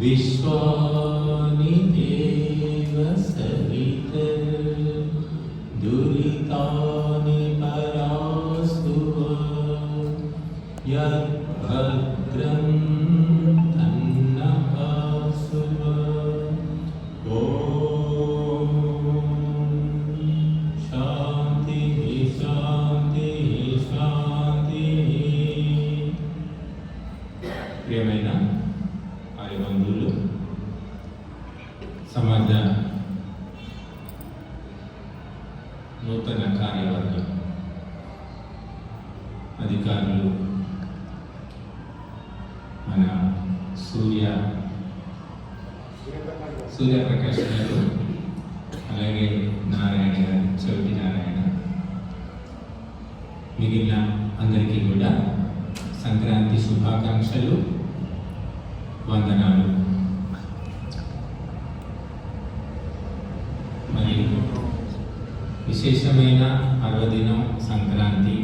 विश्वानि देव सवित दुरितानि परास्तु यद्भद्रं అధికారులు మన సూర్య సూర్యప్రకాష్ గారు అలాగే నారాయణ గారు చవిటి నారాయణ మిగిలిన అందరికీ కూడా సంక్రాంతి శుభాకాంక్షలు వందనాలు. మరి విశేషమైన పర్వదినం సంక్రాంతి.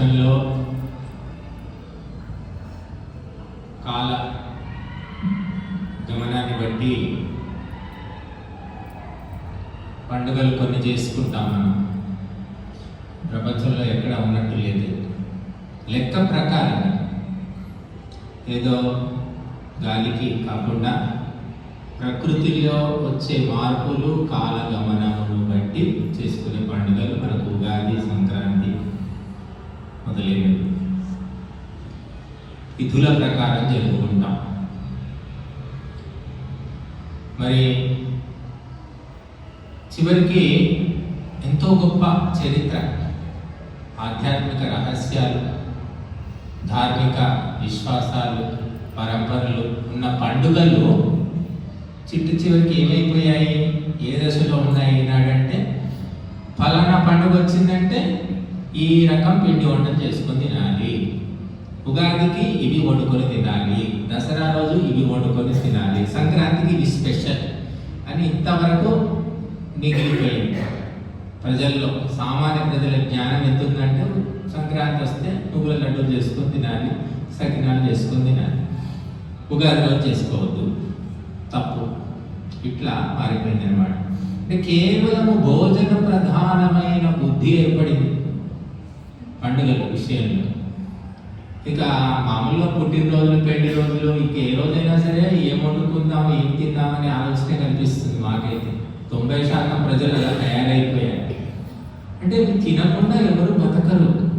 ప్రపంచంలో కాల గమనాన్ని బట్టి పండుగలు కొన్ని చేసుకుంటాం మనం. ప్రపంచంలో ఎక్కడ ఉన్నట్టు లేదు. లెక్క ప్రకారం ఏదో గాలికి కాకుండా ప్రకృతిలో వచ్చే మార్పులు కాలగమనమును బట్టి చేసుకునే పండుగలు మనకు ఉగాది సంక్రాంతి మొదలైనవి. విధుల ప్రకారం జరుపుకుంటాం మరి చివరికి ఎంతో గొప్ప చరిత్ర ఆధ్యాత్మిక రహస్యాలు ధార్మిక విశ్వాసాలు పరంపరలు ఉన్న పండుగలు చిట్టు చివరికి ఏమైపోయాయి? ఏ దశలో ఉన్నాయి? ఈనాడంటే ఫలానా పండుగ వచ్చిందంటే ఈ రకం పిండి వంటలు చేసుకొని తినాలి. ఉగాదికి ఇవి వండుకొని తినాలి. దసరా రోజు ఇవి వండుకొని తినాలి. సంక్రాంతికి ఇవి స్పెషల్ అని ఇంతవరకు మిగిలిపోయింది. ప్రజల్లో సామాన్య ప్రజల జ్ఞానం ఎంత ఉందంటే సంక్రాంతి వస్తే నువ్వుల లడ్డూలు చేసుకొని తినాలి సకినాలు చేసుకొని తినాలి. ఉగాది రోజు చేసుకోవద్దు. తప్పు. ఇట్లా మారిపోయింది అనమాట అంటే కేవలము భోజన ప్రధానమైన బుద్ధి ఏర్పడింది. పండుగల విషయంలో. ఇక మామూలుగా పుట్టినరోజులు పెళ్ళి రోజులు ఇంక ఏ రోజైనా సరే ఏం వండుకుందాం ఏం తిందాం అనే ఆలోచన కనిపిస్తుంది మాకైతే. తొంభై శాతం ప్రజలు అలా తయారైపోయారు. అంటే తినకుండా ఎవరు బతకరు.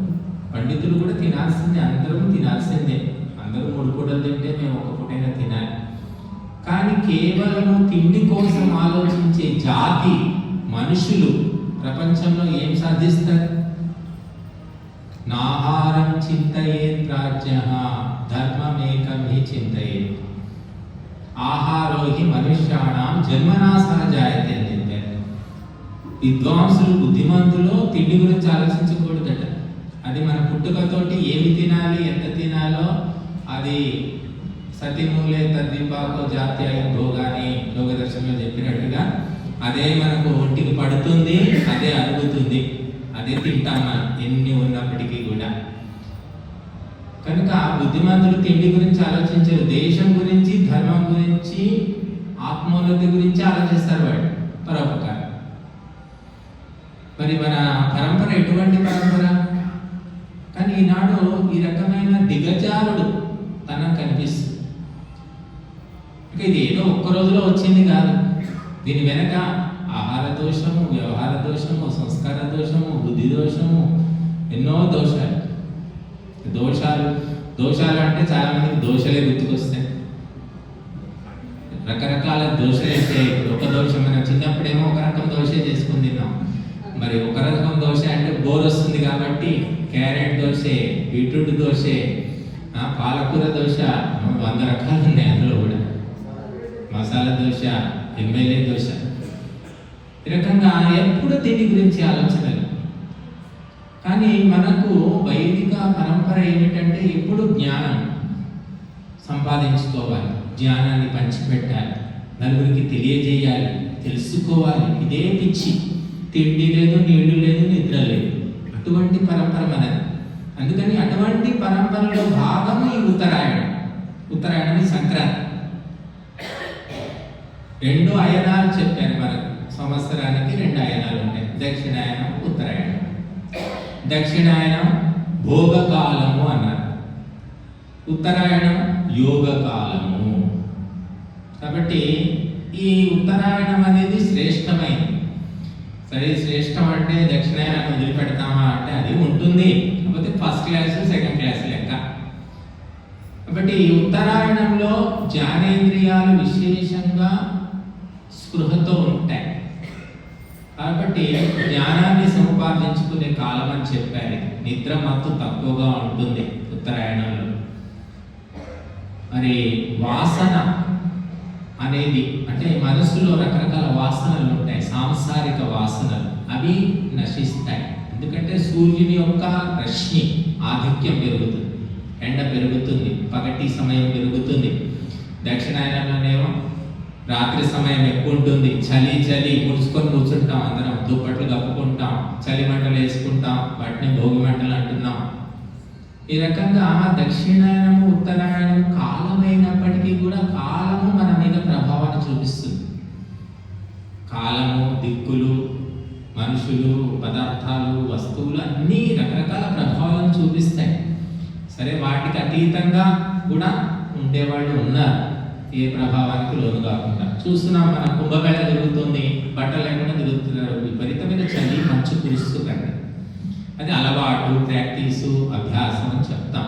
పండితులు కూడా తినాల్సిందే అందరం తినాల్సిందే. అందరూ మూడు పూటలు తింటే మేము ఒక పూటైనా తినాలి. కానీ కేవలం తిండి కోసం ఆలోచించే జాతి మనుషులు ప్రపంచంలో ఏం సాధిస్తారు? నాహారం చింతయేత్ ప్రాజ్య ధర్మమేకం హి చింతయేత్ ఆహారో హి మనుష్యాణం జన్మనా సహజాయతే అని చెప్పారు. విద్వాంసులు బుద్ధిమంతులు తిండి గురించి ఆలోచించకూడదట. అది మన పుట్టుకతోటి ఏమి తినాలి ఎంత తినాలో అది సతిమూలే తద్విపాకో జాత్యాయ భోగాని యోగదర్శనంలో చెప్పినట్టుగా అదే మనకు ఒంటికి పడుతుంది అదే అరుగుతుంది. అదే తింటామా? ఎన్ని ఉన్నప్పటికీ కూడా. కనుక బుద్ధిమంతులు తిండి గురించి ఆలోచించారు. దేశం గురించి ధర్మం గురించి ఆత్మోన్నతి గురించి ఆలోచిస్తారు వాడు. పరోపకారం. మరి మన పరంపర ఎటువంటి పరంపర? కానీ ఈనాడు ఈ రకమైన దిగజారుడు తనకు కనిపిస్తుంది. ఇక ఇది ఏదో ఒక్క రోజులో వచ్చింది కాదు. దీని వెనక ఆహార దోషము వ్యవహార దోషము సంస్కార దోషము బుద్ధి దోషము ఎన్నో దోషాలు దోషాలు దోషాలు అంటే చాలామందికి దోషలే గుర్తుకొస్తాయి రకరకాల దోషలు అయితే ఒక దోషం మనం చిన్నప్పుడేమో ఒక రకం దోశ చేసుకుని తిన్నాం మరి ఒక రకం దోశ అంటే బోర్ వస్తుంది కాబట్టి క్యారెట్ దోశ బీట్రూట్ దోశ పాలకూర దోశ వంద రకాలు ఉన్నాయి అందులో కూడా మసాలా దోశ ఎమ్మెల్యే దోశ ఈ రకంగా ఎప్పుడు దీని గురించి ఆలోచనలు? కానీ మనకు వైదిక పరంపర ఏమిటంటే ఎప్పుడు జ్ఞానం సంపాదించుకోవాలి జ్ఞానాన్ని పంచిపెట్టాలి నలుగురికి తెలియజేయాలి తెలుసుకోవాలి. ఇదే పిచ్చి. తిండి లేదు నీళ్ళు లేదు నిద్ర లేదు. అటువంటి పరంపర మనది. అందుకని అటువంటి పరంపరలో భాగం ఈ ఉత్తరాయణం. ఉత్తరాయణం సంక్రాంతి. రెండు అయనాలు చెప్పారు మనకు. సంవత్సరానికి రెండు ఆయనాలు ఉంటాయి. దక్షిణాయనం ఉత్తరాయణం. దక్షిణాయనం భోగకాలము అన్నారు. ఉత్తరాయణం యోగకాలము. కాబట్టి ఈ ఉత్తరాయణం అనేది శ్రేష్టమైనది సరే శ్రేష్టం అంటే దక్షిణాయనం వదిలిపెడతామా అంటే అది ఉంటుంది. కాకపోతే ఫస్ట్ క్లాస్ సెకండ్ క్లాస్ లెక్క. కాబట్టి ఈ ఉత్తరాయణంలో జ్ఞానేంద్రియాలు విశేషంగా స్పృహతో ఉంటాయి. కాబట్టి జ్ఞానాన్ని సముపార్జించుకునే కాలం అని చెప్పారు. నిద్ర మత్తు తక్కువగా ఉంటుంది ఉత్తరాయణంలో. మరి వాసన అనేది అంటే మనసులో రకరకాల వాసనలు ఉంటాయి సాంసారిక వాసనలు. అవి నశిస్తాయి. ఎందుకంటే సూర్యుని యొక్క రశ్మి ఆధిక్యం పెరుగుతుంది. ఎండ పెరుగుతుంది పగటి సమయం పెరుగుతుంది. దక్షిణాయనంలోనేమో రాత్రి సమయం ఎక్కువ ఉంటుంది. చలి చలి ముడుచుకొని కూర్చుంటాం అందరం. దుప్పట్లు కప్పుకుంటాం చలి మంటలు వేసుకుంటాం వాటిని భోగి మంటలు అంటున్నాం. ఈ రకంగా దక్షిణాయనము ఉత్తరాయణము కాలమైనప్పటికీ కూడా కాలము మన మీద ప్రభావాన్ని చూపిస్తుంది. కాలము దిక్కులు మనుషులు పదార్థాలు వస్తువులు అన్నీ రకరకాల ప్రభావాలను చూపిస్తాయి. సరే వాటికి అతీతంగా కూడా ఉండేవాళ్ళు ఉన్నారు. ఏ ప్రభావానికి లోను కాకుండా. చూస్తున్నాం మన కుంభమేళ జరుగుతుంది బట్టలు లేకుండా తిరుగుతున్నారు. విపరీతమైన చలి మంచు కురుస్తుందండి అది అలవాటు ప్రాక్టీసు అభ్యాసం అని చెప్తాం.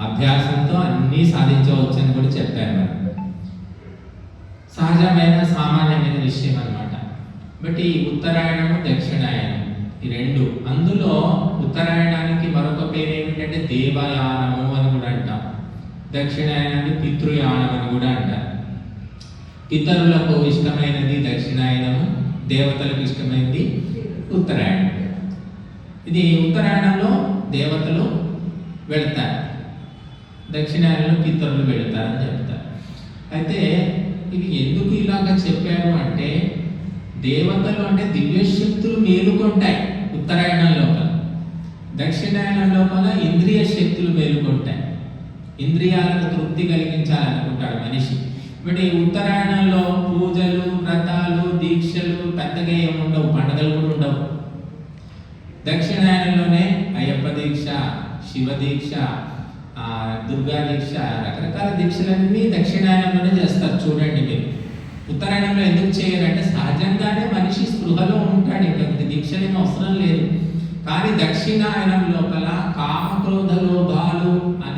అభ్యాసంతో అన్నీ సాధించవచ్చు అని కూడా చెప్పారు సహజమైన సామాన్యమైన విషయం అన్నమాట. బట్ ఈ ఉత్తరాయణము దక్షిణాయనం ఈ రెండు అందులో ఉత్తరాయణానికి మరొక పేరు ఏమిటంటే దేవయానము అని కూడా అంటాం. దక్షిణాయనాన్ని పితృయానం అని కూడా అంటారు. పితరులకు ఇష్టమైనది దక్షిణాయనము దేవతలకు ఇష్టమైనది ఉత్తరాయణం. ఇది ఉత్తరాయణంలో దేవతలు వెళతారు. దక్షిణాయనంలో పితరులు వెళతారని చెప్తారు. అయితే ఇది ఎందుకు ఇలాగ చెప్పారు అంటే దేవతలు అంటే దివ్యశక్తులు మేలుకొంటాయి ఉత్తరాయణం లోపల. దక్షిణాయనం లోపల ఇంద్రియ శక్తులు మేలుకొంటాయి. ఇంద్రియాలకు తృప్తి కలిగించాలనుకుంటాడు మనిషి. ఇప్పుడు ఈ ఉత్తరాయణంలో పూజలు వ్రతాలు దీక్షలు పెద్దగా ఏముండవు పండగలు కూడా ఉండవు. దక్షిణాయనంలోనే అయ్యప్ప దీక్ష శివ దీక్ష ఆ, దుర్గా దీక్ష రకరకాల దీక్షలన్నీ దక్షిణాయనంలోనే చేస్తారు చూడండి మీరు. ఉత్తరాయణంలో ఎందుకు చేయాలంటే సహజంగానే మనిషి స్పృహలో ఉంటాడు ఇంకా ఇంక దీక్షలేం అవసరం లేదు. కానీ దక్షిణాయనం లోపల కామక్రోధ లోభాలు అనేవి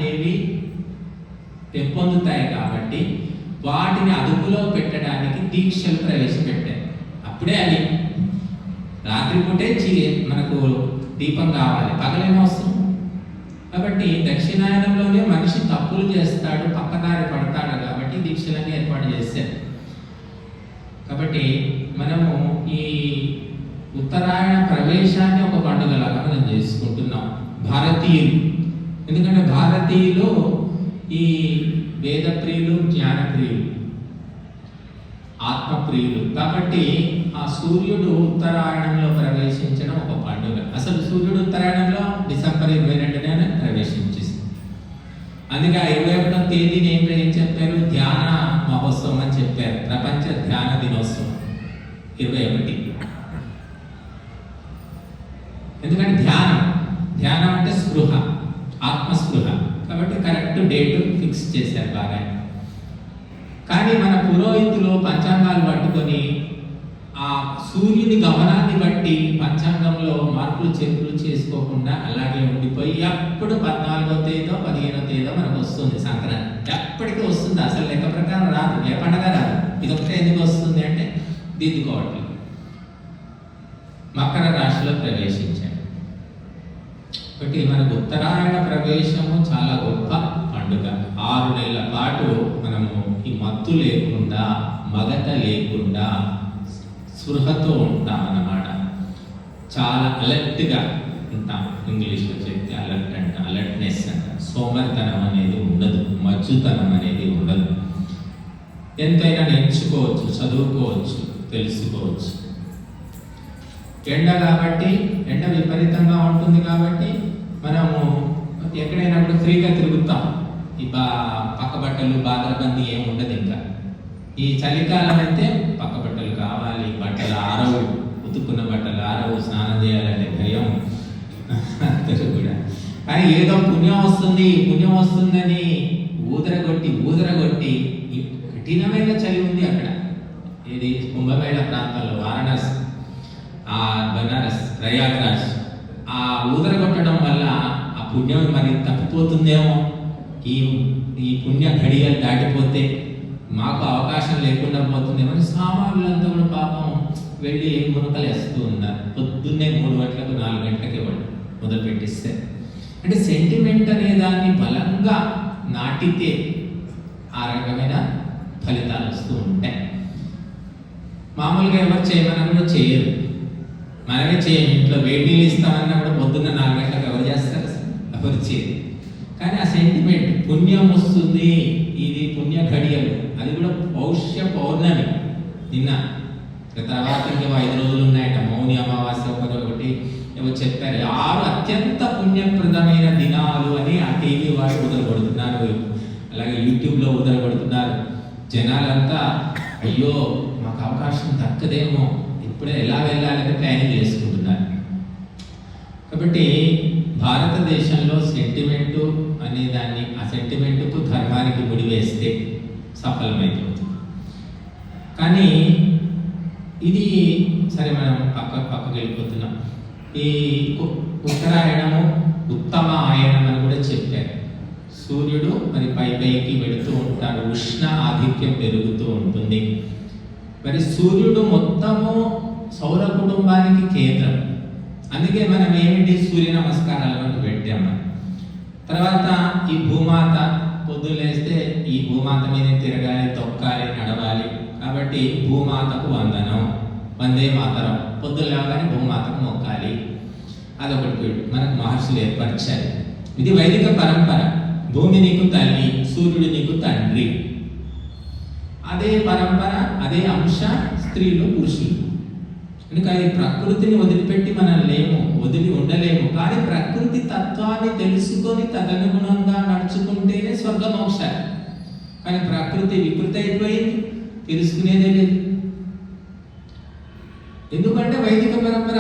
పెంపొందుతాయి కాబట్టి వాటిని అదుపులో పెట్టడానికి దీక్షలు ప్రవేశపెట్టాయి. అప్పుడే అది రాత్రిపూటే చీ మనకు దీపం కావాలి పగలేమో వస్తుంది కాబట్టి దక్షిణాయనంలోనే మనిషి తప్పులు చేస్తాడు పక్కదారి పడతాడు కాబట్టి దీక్షలన్నీ ఏర్పాటు చేశారు. కాబట్టి మనము ఈ ఉత్తరాయణ ప్రవేశాన్ని ఒక పండుగలాగా మనం చేసుకుంటున్నాం. భారతీయులు. ఎందుకంటే భారతీయులు ఈ వేదప్రియులు జ్ఞానప్రియులు ఆత్మప్రియులు. కాబట్టి ఆ సూర్యుడు ఉత్తరాయణంలో ప్రవేశించడం ఒక పండుగ. అసలు సూర్యుడు ఉత్తరాయణంలో డిసెంబర్ ఇరవై రెండునే ప్రవేశించేసింది అందుకే ఆ ఇరవై ఒకటో తేదీని ఏం ఏం చెప్పారు? ధ్యాన మహోత్సవం అని చెప్పారు. ప్రపంచ ధ్యాన దినోత్సవం. ఇరవై ఒకటి ఎందుకంటే ధ్యానం ధ్యానం అంటే స్పృహ ఆత్మస్పృహ కాబట్టి కరెక్ట్ డేట్ ఫిక్స్ చేశారు బాగా కానీ మన పురోహితులు పంచాంగాలు పట్టుకొని ఆ సూర్యుని గమనాన్ని బట్టి పంచాంగంలో మార్పులు చేర్పులు చేసుకోకుండా అలాగే ఉండిపోయి ఎప్పుడు పద్నాలుగో తేదో పదిహేనో తేదో మనకు వస్తుంది సంక్రాంతి. ఎప్పటికీ వస్తుంది అసలు లెక్క ప్రకారం రాదు ఏ పండగ రాదు. ఇదొకటే ఎందుకు వస్తుంది అంటే దిద్దుకోవట్లేదు మకర రాశిలో ప్రవేశించాడు ఒకటి మనకు ఉత్తరాయణ ప్రవేశము చాలా గొప్ప పండుగ. ఆరు నెలల పాటు మనము ఈ మత్తు లేకుండా మగత లేకుండా స్పృహతో ఉంటాం అన్నమాట చాలా అలర్ట్గా ఉంటాం ఇంగ్లీష్లో చెప్తే అలర్ట్ అంట అలర్ట్నెస్ అంట. సోమరితనం అనేది ఉండదు మచ్చుతనం అనేది ఉండదు. ఎంతైనా నేర్చుకోవచ్చు చదువుకోవచ్చు తెలుసుకోవచ్చు. ఎండ కాబట్టి ఎండ విపరీతంగా ఉంటుంది కాబట్టి మనము ఎక్కడైనా కూడా ఫ్రీగా తిరుగుతాం. ఈ బా పక్క బట్టలు బాదరబంది ఏమి ఉండదు ఇంకా. ఈ చలికాలం అయితే పక్క బట్టలు కావాలి బట్టలు ఆరవు ఉతుక్కున్న బట్టలు ఆరవు స్నానం చేయాలంటే భయం. అందరూ కూడా. కానీ ఏదో పుణ్యం వస్తుంది పుణ్యం వస్తుందని ఊదరగొట్టి ఊదరగొట్టి కఠినమైన చలి ఉంది అక్కడ. ఇది కుంభమేళ ప్రాంతంలో వారణాసి ఆ బనారస్ ప్రయాగరాజ్. ఆ ఊదరగొట్టడం వల్ల ఆ పుణ్యం మరి తప్పిపోతుందేమో? ఈ ఈ పుణ్య ఘడియలు దాటిపోతే మాకు అవకాశం లేకుండా పోతుందేమో అని సామాన్యులంతా కూడా పాపం వెళ్ళి మునకలు వేస్తూ ఉన్నారు. పొద్దున్నే మూడు గంటలకు నాలుగు గంటలకి వాళ్ళు మొదలు పెట్టిస్తే. అంటే సెంటిమెంట్ అనే దాన్ని బలంగా నాటితే ఆ రకమైన ఫలితాలు వస్తూ ఉంటాయి. మామూలుగా ఎవరు చేయమన్నా కూడా చేయరు. మనమే చేయం ఇంట్లో వేడి నీళ్ళు ఇస్తామన్నా కూడా పొద్దున్న నాలుగు గంటలకు ఎవరు చేస్తారు అసలు? ఎవరు చేయరు. కానీ ఆ సెంటిమెంట్ పుణ్యం వస్తుంది. ఇది పుణ్య ఘడియలు. అది కూడా పౌష్య పౌర్ణమి. నిన్న తర్వాత ఇంకేమో ఐదు రోజులు ఉన్నాయట. మౌని అమావాస్య ఒకటి ఒకటి. ఏమో చెప్పారు. ఆరు అత్యంత పుణ్యప్రదమైన దినాలు అని ఆ టీవీ వారు వదలగొడుతున్నారు. అలాగే యూట్యూబ్లో వదలగొడుతున్నారు. జనాలంతా అయ్యో మాకు అవకాశం దక్కదేమో. ఇప్పుడే ఎలా వెళ్ళాలని ప్లానింగ్ చేసుకుంటున్నారు. కాబట్టి భారతదేశంలో సెంటిమెంటు అనే దాన్ని ఆ సెంటిమెంటుకు ధర్మానికి ముడివేస్తే సఫలమైపోతుంది. కానీ ఇది సరే మనం పక్క పక్కకి వెళ్ళిపోతున్నాం. ఈ ఉత్తరాయణము ఉత్తమ ఆయనం అని కూడా చెప్పారు. సూర్యుడు మరి పై పైకి వెళుతూ ఉంటాడు ఉష్ణ ఆధిక్యం పెరుగుతూ ఉంటుంది. మరి సూర్యుడు మొత్తము సౌర కుటుంబానికి కేంద్రం. అందుకే మనం ఏమిటి సూర్య నమస్కారాలను పెట్టాము. తర్వాత ఈ భూమాత పొద్దులేస్తే ఈ భూమాత మీద తిరగాలి తొక్కాలి నడవాలి. కాబట్టి భూమాతకు వందనం. వందే మాతరం. పొద్దులు లేవగానే భూమాతకు మొక్కాలి. అదొకటి మనకు మహర్షులు ఏర్పరిచారు. ఇది వైదిక పరంపర. భూమి నీకు తల్లి సూర్యుడు నీకు తండ్రి. అదే పరంపర అదే అంశ స్త్రీలు పురుషులు. కనుక ఈ ప్రకృతిని వదిలిపెట్టి మనం లేము వదిలి ఉండలేము. కానీ ప్రకృతి తత్వాన్ని తెలుసుకొని తదనుగుణంగా నడుచుకుంటేనే స్వర్గం మోక్షాలు కానీ ప్రకృతి వికృతి అయిపోయింది తెలుసుకునేదే లేదు. ఎందుకంటే వైదిక పరంపర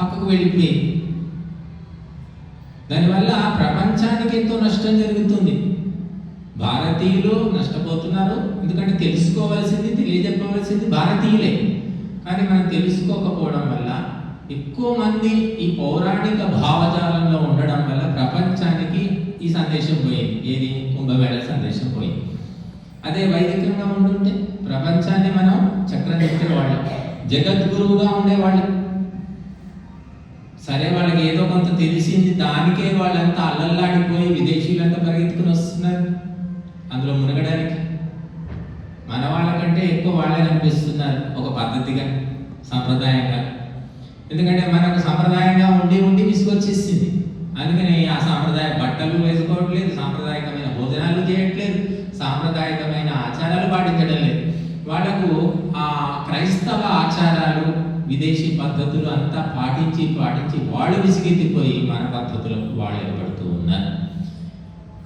పక్కకు వెళ్ళిపోయింది. దానివల్ల ప్రపంచానికి ఎంతో నష్టం జరుగుతుంది. భారతీయులు నష్టపోతున్నారు. ఎందుకంటే తెలుసుకోవాల్సింది తెలియజెప్పవలసింది భారతీయులే. కానీ మనం తెలుసుకోకపోవడం వల్ల ఎక్కువ మంది ఈ పౌరాణిక భావజాలంలో ఉండడం వల్ల ప్రపంచానికి ఈ సందేశం పోయింది. ఏది? కుంభమేళ సందేశం పోయింది. అదే వైదికంగా ఉంటుంటే ప్రపంచాన్ని మనం చక్రం తిప్పేవాళ్ళం జగద్గురువుగా ఉండేవాళ్ళం. సరే వాళ్ళకి ఏదో కొంత తెలిసింది దానికే వాళ్ళంతా అల్లల్లాడిపోయి విదేశీయులంతా పరిగెత్తుకుని వస్తున్నారు. అందులో మునగడానికి మన వాళ్ళకంటే ఎక్కువ వాళ్ళే కనిపిస్తున్నారు ఒక పద్ధతిగా సంప్రదాయంగా. ఎందుకంటే మనకు సంప్రదాయంగా ఉండి ఉండి విసుకొచ్చేసింది అందుకని ఆ సాంప్రదాయ బట్టలు వేసుకోవట్లేదు సాంప్రదాయకమైన భోజనాలు చేయట్లేదు సాంప్రదాయకమైన ఆచారాలు పాటించడం లేదు. వాళ్ళకు ఆ క్రైస్తవ ఆచారాలు విదేశీ పద్ధతులు అంతా పాటించి పాటించి వాళ్ళు విసిగెత్తిపోయి మన పద్ధతులకు వాళ్ళు ఏర్పడుతూ ఉన్నారు.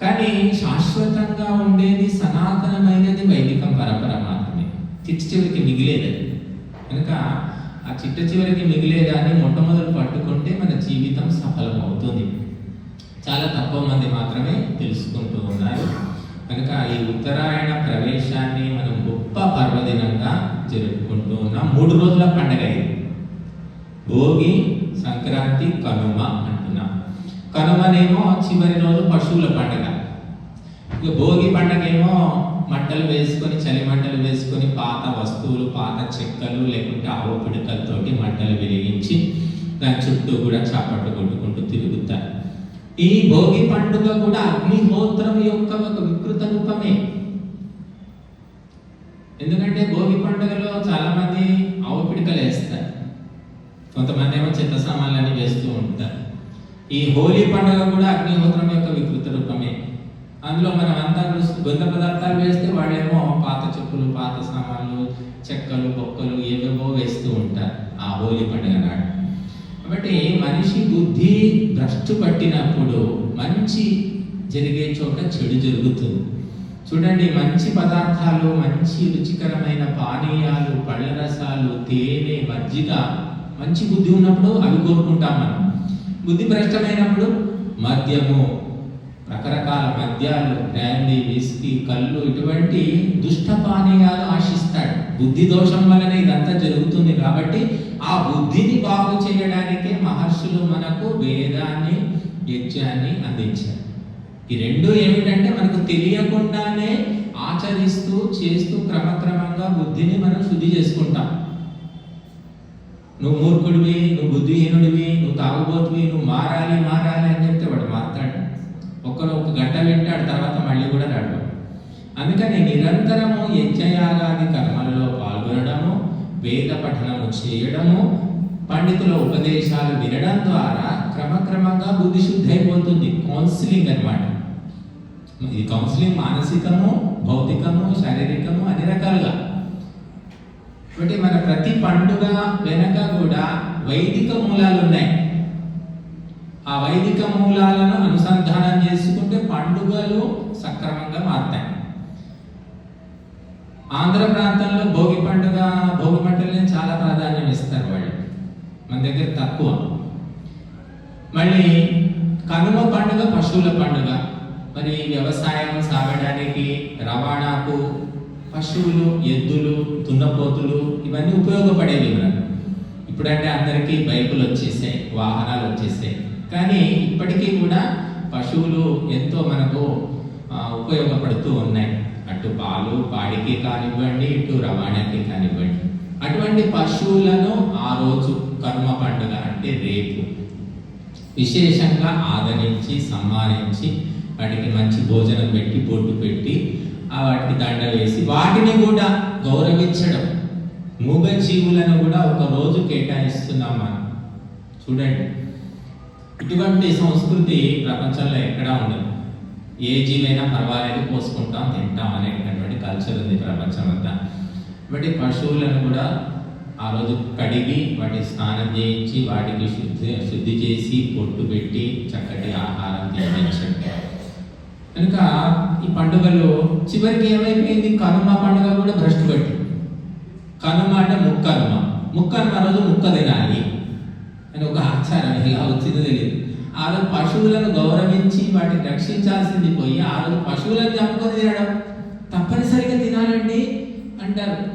కానీ శాశ్వతంగా ఉండేది సనాతనమైనది వైదిక పరంపర మాత్రమే. చిట్ట చివరికి మిగిలేది. కనుక ఆ చిట్ట చివరికి మిగిలేదాన్ని మొట్టమొదలు పట్టుకుంటే మన జీవితం సఫలం అవుతుంది చాలా తక్కువ మంది మాత్రమే తెలుసుకుంటూ ఉన్నారు. కనుక ఈ ఉత్తరాయణ ప్రవేశాన్ని మనం గొప్ప పర్వదినంగా జరుపుకుంటూ ఉన్నాం. మూడు రోజుల పండగ ఇది. భోగి సంక్రాంతి కనుమ అంటున్నాం. కనుమనేమో చివరి రోజు పశువుల పండగ. ఇక భోగి పండగేమో మంటలు వేసుకొని చలి మంటలు వేసుకొని పాత వస్తువులు పాత చెక్కలు లేకుంటే ఆవు పిడకలతోటి మంటలు వెలిగించి దాని చుట్టూ కూడా చాపట్లు కొట్టుకుంటూ తిరుగుతారు ఈ భోగి పండుగ కూడా అగ్నిహోత్రం యొక్క ఒక వికృత రూపమే. ఎందుకంటే భోగి పండుగలో చాలా మంది ఆవు పిడకలు వేస్తారు. కొంతమంది ఏమో చెత్త సామాన్లన్నీ వేస్తూ ఉంటారు. ఈ హోలీ పండుగ కూడా అగ్నిహోత్రం యొక్క వికృత రూపమే. అందులో మనం అంతా గొంత పదార్థాలు వేస్తే వాడేమో పాత చెప్పులు పాత సామాన్లు చెక్కలు బొక్కలు ఏవేవో వేస్తూ ఉంటారు ఆ హోలీ పండుగ నాడు. కాబట్టి మనిషి బుద్ధి భ్రష్టు పట్టినప్పుడు మంచి మంచి జరిగే చోట చెడు జరుగుతుంది. చూడండి మంచి పదార్థాలు మంచి రుచికరమైన పానీయాలు పళ్ళ రసాలు తేనె మజ్జిగ మంచి బుద్ధి ఉన్నప్పుడు అవి కోరుకుంటాం మనం. బుద్ధి భ్రష్టమైనప్పుడు మద్యము రకరకాల మద్యాలు బ్రాండీ విస్కీ కళ్ళు ఇటువంటి దుష్ట పానీయాలు ఆశిస్తాడు. బుద్ధి దోషం వలన ఇదంతా జరుగుతుంది కాబట్టి ఆ బుద్ధిని బాగు చేయడానికే మహర్షులు మనకు వేదాన్ని యజ్ఞాన్ని అందించారు. ఈ రెండు ఏమిటంటే మనకు తెలియకుండానే ఆచరిస్తూ చేస్తూ క్రమక్రమంగా బుద్ధిని మనం శుద్ధి చేసుకుంటాం. నువ్వు మూర్ఖుడివి నువ్వు బుద్ధిహీనుడివి నువ్వు తాగుబోతువి నువ్వు మారాలి మారాలి అని చెప్తే వాడు మారుతాడు. ఒక్కరు ఒక గంట వింటాడు తర్వాత మళ్ళీ కూడా రాడు. అందుకని నిరంతరము యజ్ఞయాగాది కర్మలలో పాల్గొనడము వేద పఠనము చేయడము పండితుల ఉపదేశాలు వినడం ద్వారా క్రమక్రమంగా బుద్ధి శుద్ధి అయిపోతుంది కౌన్సిలింగ్ అనమాట ఇది కౌన్సిలింగ్ మానసికము భౌతికము శారీరకము అన్ని రకాలుగా. కాబట్టి మన ప్రతి పండుగ వెనక కూడా వైదిక మూలాలు ఉన్నాయి. ఆ వైదిక మూలాలను అనుసంధానం చేసుకుంటే పండుగలు సక్రమంగా మారుతాయి. ఆంధ్ర ప్రాంతంలో భోగి పండుగ భోగి మంటలని చాలా ప్రాధాన్యం ఇస్తారు వాళ్ళు. మన దగ్గర తక్కువ. మళ్ళీ కనుమ పండుగ పశువుల పండుగ. మరి వ్యవసాయం సాగడానికి రవాణాకు పశువులు ఎద్దులు దున్నపోతులు ఇవన్నీ ఉపయోగపడేవి మనకు ఇప్పుడంటే అందరికీ బైకులు వచ్చేసాయి వాహనాలు వచ్చేసాయి. కానీ ఇప్పటికీ కూడా పశువులు ఎంతో మనకు ఉపయోగపడుతూ ఉన్నాయి. అటు పాలు పాడికి కానివ్వండి ఇటు రవాణాకి కానివ్వండి. అటువంటి పశువులను ఆ రోజు కర్మ పండుగ అంటే రేపు. విశేషంగా ఆదరించి సమ్మానించి వాటికి మంచి భోజనం పెట్టి బొట్టు పెట్టి ఆ వాటికి దండ వేసి వాటిని కూడా గౌరవించడం. మూగజీవులను కూడా ఒక రోజు కేటాయిస్తున్నాం మనం. చూడండి. ఇటువంటి సంస్కృతి ప్రపంచంలో ఎక్కడా ఉండదు. ఏ జీవైనా పర్వాలేదు పోసుకుంటాం తింటాం అనేటటువంటి కల్చర్ ఉంది ప్రపంచం అంతా. కాబట్టి పశువులను కూడా ఆ రోజు కడిగి వాటి స్నానం చేయించి వాటికి శుద్ధి శుద్ధి చేసి పొట్టు పెట్టి చక్కటి ఆహారం తినిపించండి. కనుక ఈ పండుగలో చివరికి ఏమైపోయింది? కనుమ పండుగ కూడా భ్రష్టు పట్టి కనుమ అంటే ముక్కనుమ. ముక్కనుమ రోజు ముక్క తినాలి. అని ఒక ఆచారం ఎలా వచ్చిందో తెలియదు. ఆ రోజు పశువులను గౌరవించి వాటిని రక్షించాల్సింది పోయి ఆ రోజు పశువులను చంపుకొని తినడం. తప్పనిసరిగా తినాలండి అంటారు.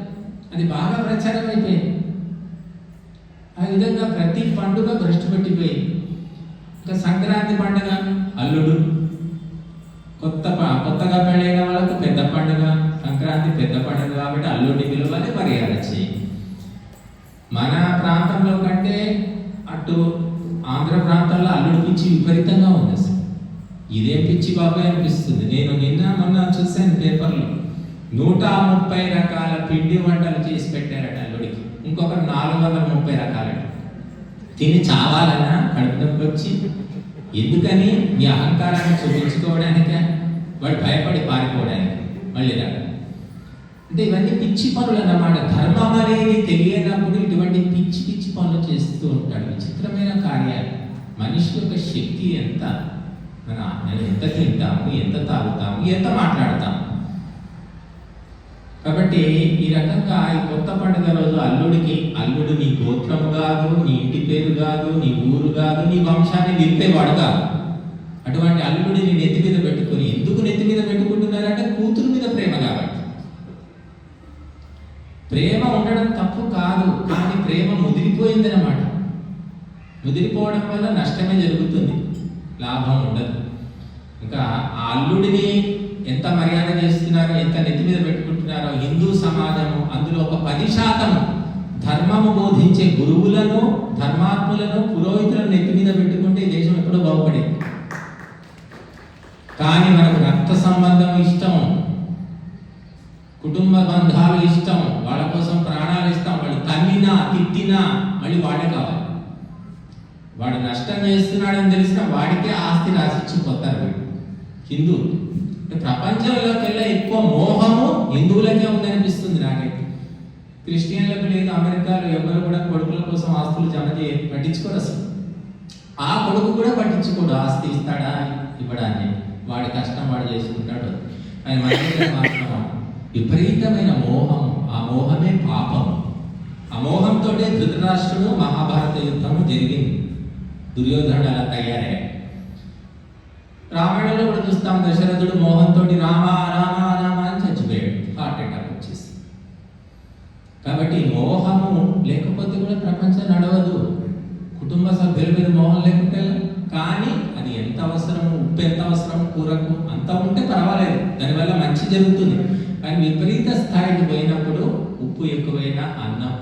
అది బాగా ప్రచారం అయిపోయింది. ఆ విధంగా ప్రతి పండుగ భ్రష్టు పెట్టిపోయింది. ఇంకా సంక్రాంతి పండుగ అల్లుడు కొత్త ప- కొత్తగా పెళ్ళైన వాళ్ళకు పెద్ద పండుగ సంక్రాంతి పెద్ద పండుగ కాబట్టి అల్లుడిని పిలవాలి మర్యాద చేయి. మన ప్రాంతంలో అటు ఆంధ్ర ప్రాంతంలో అల్లుడి పిచ్చి విపరీతంగా ఉంది అసలు. ఇదే పిచ్చి బాబాయ్ అనిపిస్తుంది. నేను నిన్న మొన్న చూశాను పేపర్లో. నూట ముప్పై రకాల పిండి వంటలు చేసి పెట్టారట అల్లుడికి. ఇంకొక నాలుగు వందల ముప్పై రకాలట. తిని చావాలన్నా కడుపునొప్పి వచ్చి ఎందుకని మీ అహంకారాన్ని చూపించుకోవడానిక? వాడు భయపడి పారిపోవడానికి. మళ్ళీ రాడు అంటే ఇవన్నీ పిచ్చి పనులు అన్నమాట ధర్మం అనేది తెలియనప్పుడు ఇటువంటి పిచ్చి పిచ్చి పనులు చేస్తూ ఉంటాడు. విచిత్రమైన కార్యాలు. మనిషి యొక్క శక్తి ఎంత? మన మనం ఎంత తింటాము? ఎంత తాగుతాము? ఎంత మాట్లాడతాము? కాబట్టి ఈ రకంగా ఈ కొత్త పండుగ రోజు అల్లుడికి అల్లుడు నీ గోత్రం కాదు నీ ఇంటి పేరు కాదు నీ ఊరు కాదు నీ వంశాన్ని నిలిపేవాడు కాదు. అటువంటి అల్లుడిని నెత్తి మీద పెట్టుకొని ఎందుకు నెత్తి మీద పెట్టుకుంటున్నారంటే కూతురు మీద ప్రేమ కాబట్టి. ప్రేమ ఉండడం తప్పు కాదు కానీ ప్రేమ ముదిరిపోయిందన్నమాట. ముదిరిపోవడం వల్ల నష్టమే జరుగుతుంది లాభం ఉండదు. ఇంకా ఆ అల్లుడిని ఎంత మర్యాద చేస్తున్నారో ఎంత నెత్తి మీద పెట్టుకుంటున్నారో హిందూ సమాజము అందులో ఒక పది శాతము ధర్మము బోధించే గురువులను ధర్మాత్ములను పురోహితులను నెత్తి మీద పెట్టుకుంటే ఈ దేశం ఎప్పుడో బాగుపడేది. కానీ మనకు రక్త సంబంధం ఇష్టం కుటుంబ బంధాలు ఇష్టం వాళ్ళ కోసం ప్రాణాలు ఇస్తాం వాళ్ళు తన్నినా తిట్టినా మళ్ళీ వాడే కావాలి. వాడు నష్టం చేస్తున్నాడని తెలిసిన వాడికే ఆస్తి రాసిచ్చిపోతారు వీడు హిందూ అంటే ప్రపంచంలోకెల్లా ఎక్కువ మోహము హిందువులకే ఉందనిపిస్తుంది నాకైతే. క్రిస్టియన్లకు లేదు అమెరికాలో ఎవరు కూడా కొడుకుల కోసం ఆస్తులు జమ చేయ పట్టించుకోరు అసలు. ఆ కొడుకు కూడా పట్టించుకోడు ఆస్తి ఇస్తాడా ఇవ్వడాన్ని వాడి కష్టం వాడు చేసుకుంటాడు. ఆయన మనిషి విపరీతమైన మోహం. ఆ మోహమే పాపం. ఆ మోహంతో ధృతరాష్ట్రుడు మహాభారత యుద్ధం జరిగింది. దుర్యోధనుడు అలా తయారే రామాయణంలో కూడా చూస్తాం దశరథుడు మోహంతో రామ రామ రామ అని చచ్చిపోయాడు. హార్ట్ అటాక్ వచ్చేసి కాబట్టి మోహము లేకపోతే కూడా ప్రపంచం నడవదు. కుటుంబ సభ్యుల మీద మోహం లేకుంటే కానీ అది ఎంత అవసరము ఉప్పు ఎంత అవసరం కూరకు అంత ఉంటే పర్వాలేదు. దానివల్ల మంచి జరుగుతుంది. కానీ విపరీత స్థాయికి పోయినప్పుడు ఉప్పు ఎక్కువైనా అన్నం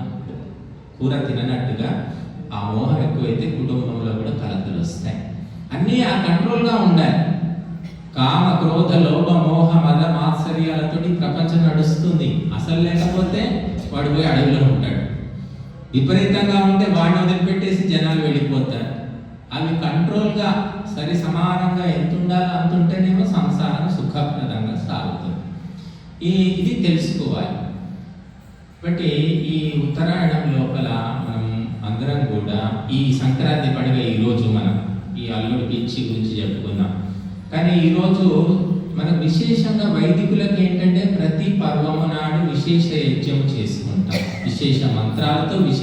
కూర తిననట్టుగా ఆ మోహం ఎక్కువైతే కుటుంబంలో కూడా కలతలు వస్తాయి. అన్నీ ఆ కంట్రోల్గా ఉండాలి. కామ క్రోధ లోభ మోహ మద మాత్సర్యాలతో ప్రపంచం నడుస్తుంది. అసలు లేకపోతే వాడు పోయి అడవిలో ఉంటాడు. విపరీతంగా ఉంటే వాడిని వదిలిపెట్టేసి జనాలు వెళ్ళిపోతారు. అవి కంట్రోల్గా సరి సమానంగా ఎంత ఉండాలో అంత ఉంటేనేమో సంసారం సుఖప్రదంగా సాగుతుంది. ఈ ఇది తెలుసుకోవాలి. కాబట్టి ఈ ఉత్తరాయణం లోపల మనం అందరం కూడా ఈ సంక్రాంతి పండుగ ఈరోజు మనం ఈ అల్లుడి పిచ్చి గురించి చెప్పుకున్నాం. కానీ ఈరోజు మనకు విశేషంగా వైదికులకు ఏంటంటే ప్రతి పర్వము నాడు విశేష యజ్ఞం చేసుకుంటాం. విశేష మంత్రాలతో విశేష